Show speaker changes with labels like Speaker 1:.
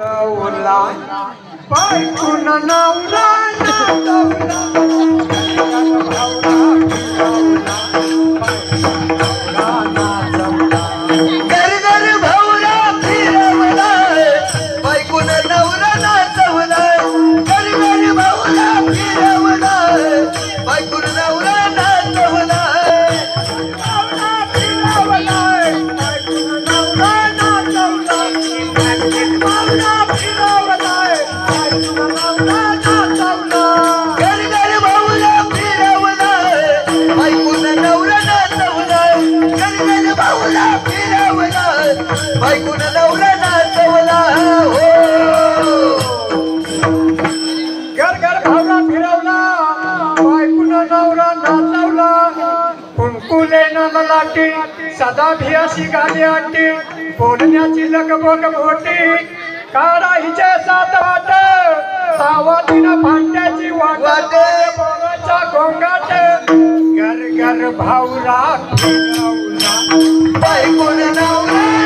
Speaker 1: नावला बायकून नावला नावला
Speaker 2: घर घर भाऊला फिरवला बायकून बायकून नवरा नाचवला. हो.
Speaker 1: घर घर भावला फिरवला. बायकून नवरा नाचवला. कुंकुले नमलाटी सदा भियाशी गाली आटी. बोलण्याची लगबग मोठी काढायचे सात वाट. सावधीन भांड्याची वाट.
Speaker 2: वाट.
Speaker 1: बोलाच्या गोंगाट. घर घर भावला फिरवला.
Speaker 2: बायकोन नवरा